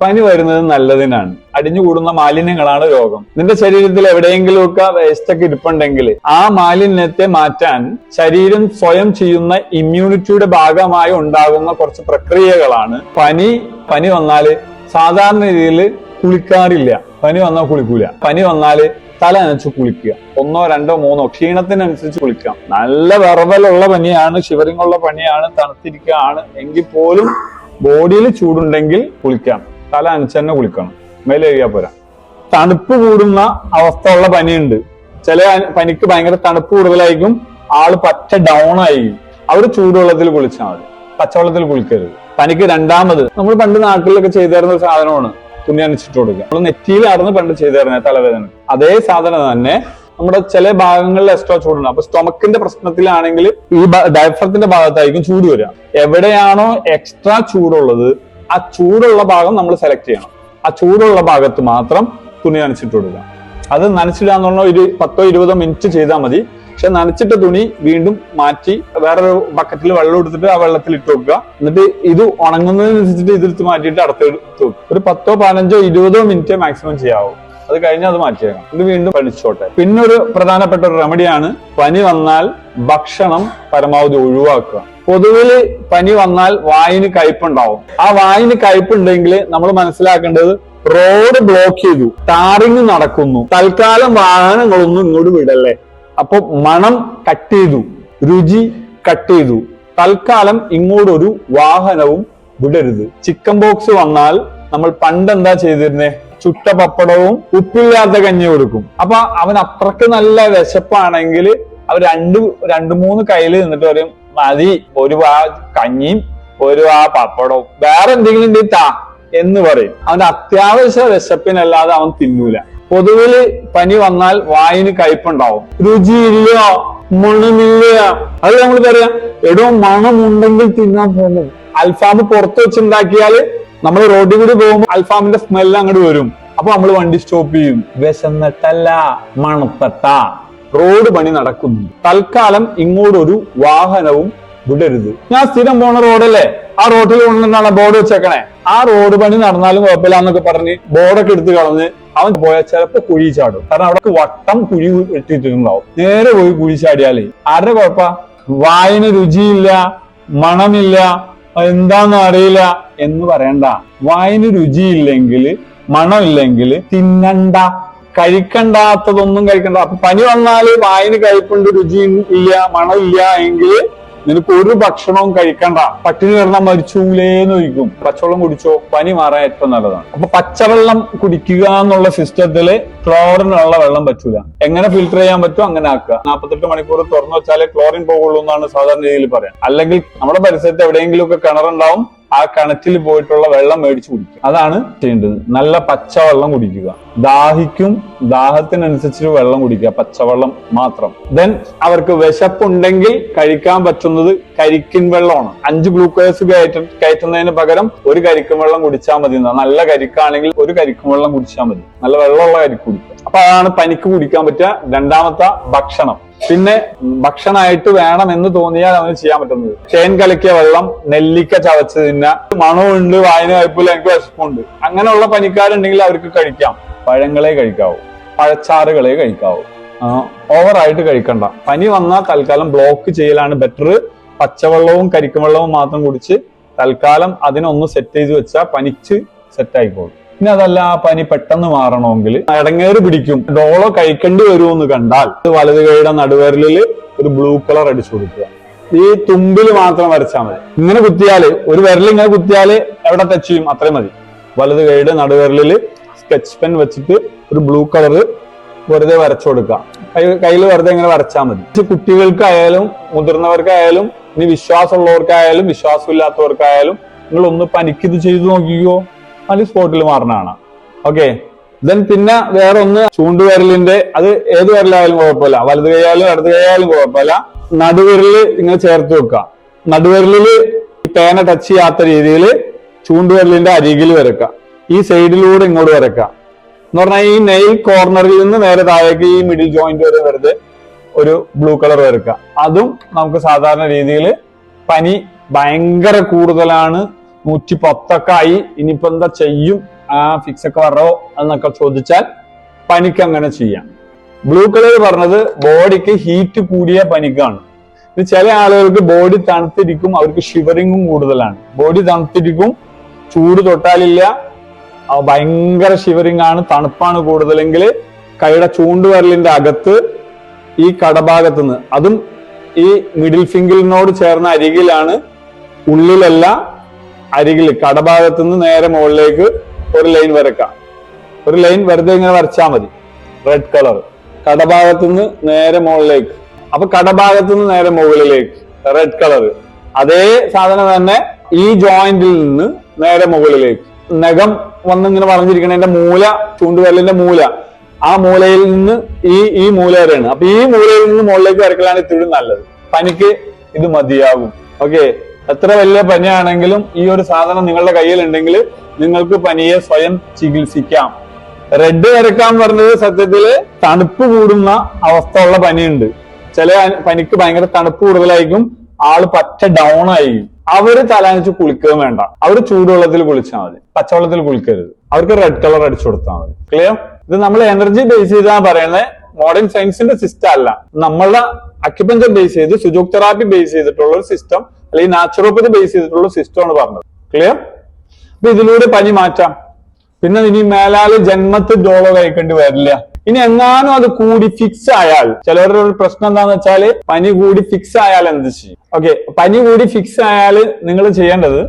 പനി വരുന്നത് നല്ലതിനാണ്. അടിഞ്ഞുകൂടുന്ന മാലിന്യങ്ങളാണ് രോഗം. നിന്റെ ശരീരത്തിൽ എവിടെയെങ്കിലും ഒക്കെ വേസ്റ്റൊക്കെ ഇരിപ്പുണ്ടെങ്കിൽ ആ മാലിന്യത്തെ മാറ്റാൻ ശരീരം സ്വയം ചെയ്യുന്ന ഇമ്മ്യൂണിറ്റിയുടെ ഭാഗമായി ഉണ്ടാകുന്ന കുറച്ച് പ്രക്രിയകളാണ്. പനി പനി വന്നാൽ സാധാരണ രീതിയിൽ കുളിക്കാറില്ല. പനി വന്നാൽ കുളിക്കൂല. പനി വന്നാൽ തല നനച്ച് കുളിക്കുക. ഒന്നോ രണ്ടോ മൂന്നോ ക്ഷീണത്തിനനുസരിച്ച് കുളിക്കാം നല്ല വിറവലുള്ള പനിയാണ് ഷിവറിംഗ് പനിയാണ് തണുത്തിരിക്കുകയാണ് എങ്കിൽ പോലും ബോഡിയിൽ ചൂടുണ്ടെങ്കിൽ കുളിക്കാം. തല അനച്ച് തന്നെ കുളിക്കണം മേലേറിയാ പോരാ. തണുപ്പ് കൂടുന്ന അവസ്ഥ ഉള്ള പനിയുണ്ട്. ചില പനിക്ക് ഭയങ്കര തണുപ്പ് കൂടുതലായിരിക്കും. ആൾ പച്ച ഡൗൺ ആയിരിക്കും. അവിടെ ചൂടുവെള്ളത്തിൽ കുളിച്ചാൽ മതി. പച്ചവെള്ളത്തിൽ കുളിക്കരുത്. പനിക്ക് രണ്ടാമത് നമ്മൾ പണ്ട് നാട്ടിലൊക്കെ ചെയ്തിരുന്ന ഒരു സാധനമാണ്. തുണി അണിച്ചിട്ട് കൊടുക്കുക. നമ്മൾ നെറ്റിയിലായിരുന്നു പണ്ട് ചെയ്തിരുന്നത് തലവേദന. അതേ സാധനം തന്നെ നമ്മുടെ ചില ഭാഗങ്ങളിൽ എക്സ്ട്രാ ചൂടുണ്ട്. അപ്പൊ സ്റ്റൊമക്കിന്റെ പ്രശ്നത്തിലാണെങ്കിൽ ഈ ഡയഫ്രത്തിന്റെ ഭാഗത്തായിരിക്കും ചൂട് വരിക. എവിടെയാണോ എക്സ്ട്രാ ചൂടുള്ളത് ആ ചൂടുള്ള ഭാഗം നമ്മൾ സെലക്ട് ചെയ്യണം. ആ ചൂടുള്ള ഭാഗത്ത് മാത്രം തുണി നനച്ചിട്ട് കൊടുക്കുക അത് നനച്ചിടാന്ന് പറഞ്ഞാൽ ഒരു പത്തോ ഇരുപതോ മിനിറ്റ് ചെയ്താൽ മതി. പക്ഷെ നനച്ചിട്ട തുണി വീണ്ടും മാറ്റി വേറൊരു ബക്കറ്റിൽ വെള്ളം എടുത്തിട്ട് ആ വെള്ളത്തിൽ ഇട്ട് വെക്കുക. എന്നിട്ട് ഇത് ഉണങ്ങുന്നതിനനുസരിച്ചിട്ട് ഇതിലെടുത്ത് മാറ്റിയിട്ട് അടുത്ത് ഒരു പത്തോ പതിനഞ്ചോ ഇരുപതോ മിനിറ്റ് മാക്സിമം ചെയ്യാവൂ. അത് കഴിഞ്ഞാൽ അത് മാറ്റിയേക്കാം. ഇത് വീണ്ടും പഠിച്ചോട്ടെ. പിന്നെ ഒരു പ്രധാനപ്പെട്ട ഒരു റെമഡിയാണ് പനി വന്നാൽ ഭക്ഷണം പരമാവധി ഒഴിവാക്കുക. പൊതുവിൽ പനി വന്നാൽ വായിന് കയ്പുണ്ടാവും. ആ വായിന് കയ്പുണ്ടെങ്കിൽ നമ്മൾ മനസ്സിലാക്കേണ്ടത് റോഡ് ബ്ലോക്ക് ചെയ്തു. ടാറിങ് നടക്കുന്നു. തൽക്കാലം വാഹനങ്ങളൊന്നും ഇങ്ങോട്ട് വിടല്ലേ? അപ്പൊ മണം കട്ട് ചെയ്തു. രുചി കട്ട് ചെയ്തു. തൽക്കാലം ഇങ്ങോട്ടൊരു വാഹനവും വിടരുത്. ചിക്കൻ ബോക്സ് വന്നാൽ നമ്മൾ പണ്ട് എന്താ ചെയ്തിരുന്നേ? ചുട്ട പപ്പടവും ഉപ്പില്ലാത്ത കഞ്ഞി കൊടുക്കും. അപ്പൊ അവൻ അത്രയ്ക്ക് നല്ല വിശപ്പാണെങ്കിൽ അവർ രണ്ട് രണ്ട് മൂന്ന് കയ്യിൽ നിന്നിട്ട് പറയും മതി ഒരു ആ കഞ്ഞിയും ഒരു ആ പപ്പടവും വേറെ എന്തെങ്കിലും ഉണ്ടെങ്കിൽ എന്ന് പറയും. അവന്റെ അത്യാവശ്യ വിശപ്പിനല്ലാതെ അവൻ തിന്നൂല. പൊതുവിൽ പനി വന്നാൽ വായിന് കയ്പുണ്ടാവും. രുചിയില്ല മണമില്ല. അത് നമ്മൾ പറയാം എടോ മണമുണ്ടെങ്കിൽ തിന്നാൻ പോകുന്നത് അൽഫാമ് പുറത്ത് വെച്ചുണ്ടാക്കിയാൽ നമ്മൾ റോഡിൽ കൂടി പോകുമ്പോൾ അൽഫാമിന്റെ സ്മെല്ല് അങ്ങോട്ട് വരും. അപ്പൊ നമ്മൾ വണ്ടി സ്റ്റോപ്പ് ചെയ്യും. വിശന്നിട്ടല്ല മണത്തട്ട. റോഡ് പണി നടക്കുന്നു. തൽക്കാലം ഇങ്ങോട്ട് ഒരു വാഹനവും വിടരുത്. ഞാൻ സ്ഥിരം പോണ റോഡല്ലേ ആ റോഡിൽ കൊണ്ടുവന്നാണ് ബോർഡ് വെച്ചേക്കണേ? ആ റോഡ് പണി നടന്നാലും കുഴപ്പമില്ല എന്നൊക്കെ പറഞ്ഞ് ബോർഡൊക്കെ എടുത്ത് കളഞ്ഞ് അവൻ പോയാൽ ചിലപ്പോ കുഴി ചാടും. കാരണം അവിടെ വട്ടം കുഴി ഇട്ടിട്ടുണ്ടാവും. നേരെ പോയി കുഴി ചാടിയാലേ. ആരുടെ കുഴപ്പ? വായന രുചിയില്ല മണമില്ല എന്താന്ന് അറിയില്ല എന്ന് പറയണ്ട. വായന രുചിയില്ലെങ്കിൽ മണമില്ലെങ്കിൽ തിന്നണ്ട. കഴിക്കണ്ടാത്തതൊന്നും കഴിക്കണ്ട. അപ്പൊ പനി വന്നാൽ വായന കഴിപ്പുണ്ട് രുചി ഇല്ല മണമില്ല എങ്കിൽ നിനക്ക് ഒരു ഭക്ഷണവും കഴിക്കണ്ട. പട്ടിണി കിടന്നാൽ മരിച്ചൂലേന്ന് ചോദിക്കും. പച്ചവെള്ളം കുടിച്ചോ? പനി മാറാൻ ഏറ്റവും നല്ലതാണ്. അപ്പൊ പച്ചവെള്ളം കുടിക്കുക എന്നുള്ള സിസ്റ്റത്തിൽ ക്ലോറിനുള്ള വെള്ളം പറ്റൂല. എങ്ങനെ ഫിൽറ്റർ ചെയ്യാൻ പറ്റും അങ്ങനെ ആക്കുക. നാൽപ്പത്തെട്ട് മണിക്കൂർ തുറന്നു വെച്ചാലേ ക്ലോറിൻ പോകുള്ളൂ എന്നാണ് സാധാരണ രീതിയിൽ പറയാം. അല്ലെങ്കിൽ നമ്മുടെ പരിസരത്ത് എവിടെയെങ്കിലും ഒക്കെ കിണറുണ്ടാവും. ആ കിണറ്റിൽ പോയിട്ടുള്ള വെള്ളം മേടിച്ച് കുടിക്കുക. അതാണ് ചെയ്യേണ്ടത്. നല്ല പച്ചവെള്ളം കുടിക്കുക. ദാഹിക്കും ദാഹത്തിനനുസരിച്ച് വെള്ളം കുടിക്കുക പച്ചവെള്ളം മാത്രം. ദെൻ അവർക്ക് വിശപ്പുണ്ടെങ്കിൽ കഴിക്കാൻ പറ്റുന്നത് കരിക്കിൻ വെള്ളമാണ്. അഞ്ച് ഗ്ലൂക്കോസ് കയറ്റ കയറ്റുന്നതിന് പകരം ഒരു കരിക്കും വെള്ളം കുടിച്ചാൽ മതി നല്ല കരിക്കാണെങ്കിൽ ഒരു കരിക്കും വെള്ളം കുടിച്ചാൽ മതി. നല്ല വെള്ളമുള്ള കരിക്ക് കുടിക്കുക. അപ്പൊ അതാണ് പനിക്ക് കുടിക്കാൻ പറ്റുക രണ്ടാമത്തെ ഭക്ഷണം. പിന്നെ ഭക്ഷണമായിട്ട് വേണം എന്ന് തോന്നിയാൽ അവന് ചെയ്യാൻ പറ്റുന്നത്. തേൻ കലക്കിയ വെള്ളം നെല്ലിക്ക ചവച്ച് തിന്ന മണമുണ്ട് വായന വായ്പില്ല എനിക്ക് വിശപ്പുണ്ട്. അങ്ങനെയുള്ള പനിക്കാരുണ്ടെങ്കിൽ അവർക്ക് കഴിക്കാം. പഴങ്ങളെ കഴിക്കാവൂ. പഴച്ചാറുകളെ കഴിക്കാവൂ. ഓവറായിട്ട് കഴിക്കണ്ട. പനി വന്നാൽ തൽക്കാലം ബ്ലോക്ക് ചെയ്യലാണ് ബെറ്റർ പച്ചവെള്ളവും കരിക്കും വെള്ളവും മാത്രം കുടിച്ച് തൽക്കാലം അതിനൊന്ന് സെറ്റ് ചെയ്ത് വെച്ചാൽ പനിച്ച് സെറ്റ് ഇനി അതല്ല ആ പനി പെട്ടെന്ന് മാറണമെങ്കിൽ ഇടങ്ങേറ് പിടിക്കും. ഡോളോ കഴിക്കേണ്ടി വരുമെന്ന് കണ്ടാൽ വലത് കൈയുടെ നടുവരലിൽ ഒരു ബ്ലൂ കളർ അടിച്ചു കൊടുക്കുക. ഈ തുമ്പിൽ മാത്രം വരച്ചാൽ മതി. ഇങ്ങനെ കുത്തിയാൽ ഒരു വിരൽ ഇങ്ങനെ കുത്തിയാൽ എവിടെ ടച്ച് ചെയ്യും അത്രയും മതി. വലത് കൈയുടെ നടുവിരലിൽ സ്കെച്ച് പെൻ വെച്ചിട്ട് ഒരു ബ്ലൂ കളർ വെറുതെ വരച്ചു കൊടുക്കുക. കയ്യിൽ വെറുതെ ഇങ്ങനെ വരച്ചാൽ മതി. കുട്ടികൾക്കായാലും മുതിർന്നവർക്കായാലും ഇനി വിശ്വാസമുള്ളവർക്കായാലും വിശ്വാസമില്ലാത്തവർക്കായാലും നിങ്ങൾ ഒന്ന് പനിക്കിത് ചെയ്തു നോക്കിക്കോ. അത് സ്പോട്ടിൽ മാറണതാണ് ഓക്കെ ദെൻ പിന്നെ വേറെ ഒന്ന് ചൂണ്ടുവിരലിന്റെ അത് ഏത് വിരലായാലും കുഴപ്പമില്ല. വലത് കൈയായാലും ഇടത് കൈയായാലും കുഴപ്പമില്ല. നടുവിരൽ ഇങ്ങനെ ചേർത്ത് വെക്കുക. നടുവിരലിൽ പേന ടച്ച് ചെയ്യാത്ത രീതിയിൽ ചൂണ്ടുവിരലിന്റെ അരികിൽ വരക്കുക. ഈ സൈഡിലൂടെ ഇങ്ങോട്ട് വരക്കുക. എന്ന് പറഞ്ഞാൽ ഈ നെയിൽ കോർണറിൽ നിന്ന് നേരെ താഴേക്ക് ഈ മിഡിൽ ജോയിന്റ് വരെ വെറുതെ ഒരു ബ്ലൂ കളർ വരക്കുക. അതും നമുക്ക് സാധാരണ രീതിയിൽ പനി ഭയങ്കര കൂടുതലാണ് നൂറ്റി പത്തൊക്കെ ആയി. ഇനിയിപ്പോ എന്താ ചെയ്യും? ആ ഫിക്സ് ഒക്കെ വരോ എന്നൊക്കെ ചോദിച്ചാൽ പനിക്ക് അങ്ങനെ ചെയ്യാം. ബ്ലൂ കളർ പറഞ്ഞത് ബോഡിക്ക് ഹീറ്റ് കൂടിയ പനിക്കാണ്. ഇത് ചില ആളുകൾക്ക് ബോഡി തണുത്തിരിക്കും അവർക്ക് ഷിവറിങ്ങും കൂടുതലാണ്. ബോഡി തണുത്തിരിക്കും ചൂട് തൊട്ടാലില്ല. ഭയങ്കര ഷിവറിംഗ് ആണ് തണുപ്പാണ് കൂടുതലെങ്കിൽ കൈയുടെ ചൂണ്ടുവരലിന്റെ അകത്ത് ഈ കടഭാഗത്ത് നിന്ന് അതും ഈ മിഡിൽ ഫിംഗറിനോട് ചേർന്ന അരികിലാണ് ഉള്ളിലല്ല അരികിൽ കടഭാഗത്തു നിന്ന് നേരെ മുകളിലേക്ക് ഒരു ലൈൻ വരക്കാം. ഒരു ലൈൻ വെറുതെ ഇങ്ങനെ വരച്ചാൽ മതി. റെഡ് കളർ കടഭാഗത്തു നിന്ന് നേരെ മുകളിലേക്ക്. അപ്പൊ കടഭാഗത്തു നിന്ന് നേരെ മുകളിലേക്ക്. റെഡ് കളർ അതേ സാധനം തന്നെ ഈ ജോയിന്റിൽ നിന്ന് നേരെ മുകളിലേക്ക്. നഖം വന്നിങ്ങനെ പറഞ്ഞിരിക്കണതിന്റെ മൂല ചൂണ്ടുവരലിന്റെ മൂല. ആ മൂലയിൽ നിന്ന് ഈ ഈ മൂല വരെയാണ്. അപ്പൊ ഈ മൂലയിൽ നിന്ന് മുകളിലേക്ക് വരക്കലാണ് ഇത്തിരി നല്ലത്. പനിക്ക് ഇത് മതിയാകും. ഓക്കെ എത്ര വലിയ പനിയാണെങ്കിലും ഈ ഒരു സാധനം നിങ്ങളുടെ കയ്യിൽ ഉണ്ടെങ്കിൽ നിങ്ങൾക്ക് പനിയെ സ്വയം ചികിത്സിക്കാം. റെഡ് വരക്കാൻ പറഞ്ഞത് സത്യത്തിൽ തണുപ്പ് കൂടുന്ന അവസ്ഥ ഉള്ള പനിയുണ്ട്. ചില പനിക്ക് ഭയങ്കര തണുപ്പ് കൂടുതലായിരിക്കും ആൾ പച്ച ഡൗൺ ആയിരിക്കും. അവർ തലാനിച്ച് കുളിക്കുക വേണ്ട. അവർ ചൂടുവെള്ളത്തിൽ കുളിച്ചാൽ മതി. പച്ചവെള്ളത്തിൽ കുളിക്കരുത്. അവർക്ക് റെഡ് കളർ അടിച്ചു കൊടുത്താൽ മതി. ക്ലിയർ ഇത് നമ്മൾ എനർജി ബേസ് ചെയ്താണ് പറയുന്നത് മോഡേൺ സയൻസിന്റെ സിസ്റ്റം അല്ല. നമ്മളുടെ അക്യുപഞ്ചർ ബേസ് ചെയ്ത് സുജോക് തെറാപ്പി ബേസ് ചെയ്തിട്ടുള്ള ഒരു സിസ്റ്റം അല്ലെങ്കിൽ നാച്ചുറോപ്പതി ബേസ് ചെയ്തിട്ടുള്ള സിസ്റ്റം ആണ് പറഞ്ഞത്. ക്ലിയർ അപ്പൊ ഇതിലൂടെ പനി മാറ്റാം. പിന്നെ ഇനി മേലാൽ ജന്മത്ത് ഡോളോ കഴിക്കേണ്ടി വരില്ല. ഇനി എങ്ങാനും അത് കൂടി ഫിക്സ് ആയാൽ ചിലവരുടെ ഒരു പ്രശ്നം എന്താന്ന് വെച്ചാൽ പനി കൂടി ഫിക്സ് ആയാൽ എന്ത് ചെയ്യും? ഓക്കെ പനി കൂടി ഫിക്സ് ആയാൽ നിങ്ങൾ ചെയ്യേണ്ടത്